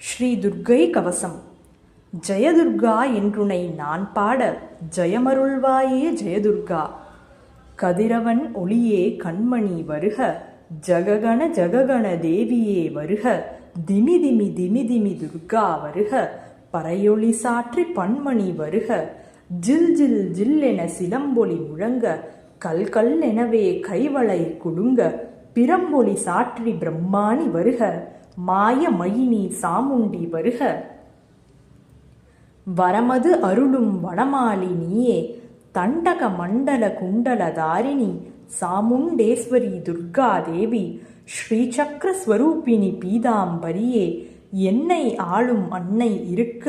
ஸ்ரீ துர்க்கை கவசம் ஜெயதுர்கா என்றுனை நான் பாட ஜெயமருள்வாயே ஜெயதுர்கா. கதிரவன் ஒளியே கண்மணி வருக ஜககண ஜககண தேவியே வருக திமி திமி திமி திமி துர்கா வருக பறையொளி சாற்றி பண்மணி வருக ஜில் ஜில் ஜில் என சிலம்பொலி முழங்க கல் கல் எனவே கைவளை குலுங்க பிரம்பொலி சாற்றி பிரம்மாணி வருக. மாய மயினி சாமுண்டி வருக. வரமது அருளும் வனமாலி நீயே தண்டக மண்டல குண்டல தாரிணி சாமுண்டேஸ்வரி துர்கா தேவி ஸ்ரீசக்கர ஸ்வரூபிணி பீதாம்பரியே என்னை ஆளும் அன்னை இருக்க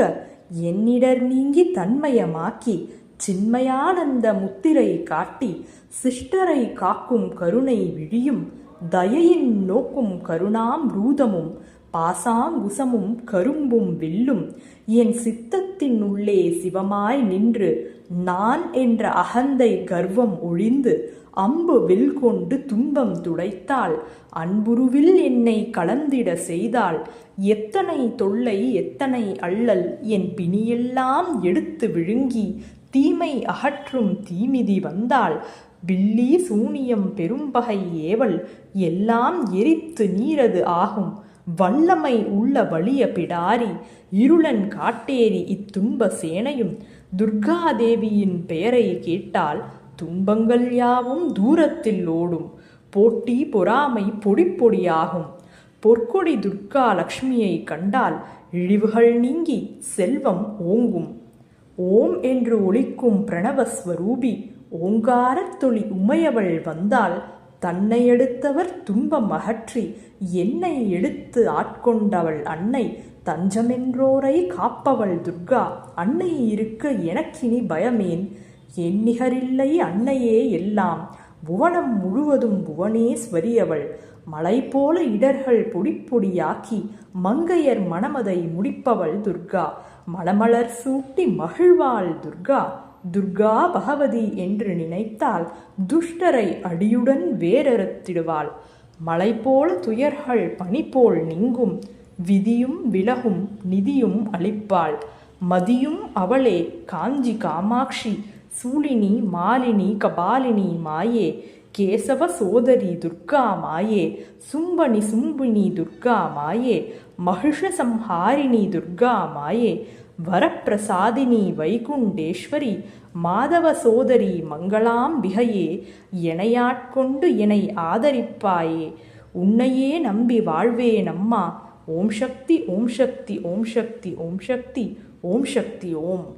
என்னிடர் நீங்கி தன்மயமாக்கி சின்மயானந்த முத்திரை காட்டி சிஷ்டரை காக்கும் கருணை விழியும் தயையின் நோக்கும் கருணாம் ரூதமும் பாசாங்குசமும் கரும்பும் வில்லும். என் சித்தத்தின் உள்ளே சிவமாய் நின்று நான் என்ற அகந்தை கர்வம் ஒழிந்து அம்பு வில் கொண்டு துன்பம் துடைத்தாள். அன்புருவில் என்னை கலந்திட செய்தாள். எத்தனை தொல்லை எத்தனை அள்ளல் என் பிணியெல்லாம் எடுத்து விழுங்கி தீமை அகற்றும் தீமிதி வந்தாள். வில்லி சூனியம் பெரும்பகை ஏவல் எல்லாம் எரித்து நீரது ஆகும். வல்லமை உள்ள வலிய பிடாரி இருளன் காட்டேரி இத்துன்ப சேனையும். துர்காதேவியின் பெயரை கேட்டால் துன்பங்கள் யாவும் தூரத்தில் ஓடும். போட்டி பொறாமை பொடி பொடியாகும் பொற்கொடி துர்கா லக்ஷ்மியை கண்டால் இழிவுகள் நீங்கி செல்வம் ஓங்கும். ஓம் என்று ஒழிக்கும் பிரணவஸ்வரூபி ஓங்காரத்தொளி உமையவள் வந்தால் தன்னை எடுத்தவர் துன்பம் அகற்றி என்னை எடுத்து ஆட்கொண்டவள் அன்னை தஞ்சமென்றோரை காப்பவள் துர்கா. அன்னை இருக்க எனக்கினி பயமேன். என் நிகரில்லை அன்னையே எல்லாம். புவனம் முழுவதும் புவனேஸ்வரியவள் மலை போல இடர்கள் பொடிப்பொடியாக்கி மங்கையர் மணமதை முடிப்பவள் துர்கா. மலமலர் சூட்டி மகிழ்வாள் துர்கா. துர்கா பகவதி என்று நினைத்தால் துஷ்டரை அடியுடன் வேரறுத்திடுவாள் மலை போல துயர்கள் பனி போல் நீங்கும் விதியும் விலகும் நிதியும் அளிப்பாள். மதியும் அவளே காஞ்சி காமாட்சி சூலினி மாலினி கபாலினி மாயே கேசவ சோதரி துர்கா மாயே சும்பனி சும்பினி துர்கா மாயே மகிஷ சம்ஹாரிணி துர்கா மாயே வரப்பிரசாதினி வைகுண்டேஸ்வரி மாதவ சோதரி மங்களாம் மங்களாம்பிகையே எனையாட்கொண்டு என்னை ஆதரிப்பாயே. உன்னையே நம்பி வாழ்வேன் அம்மா. ஓம் சக்தி ஓம் சக்தி ஓம் சக்தி ஓம் சக்தி ஓம் சக்தி ஓம்.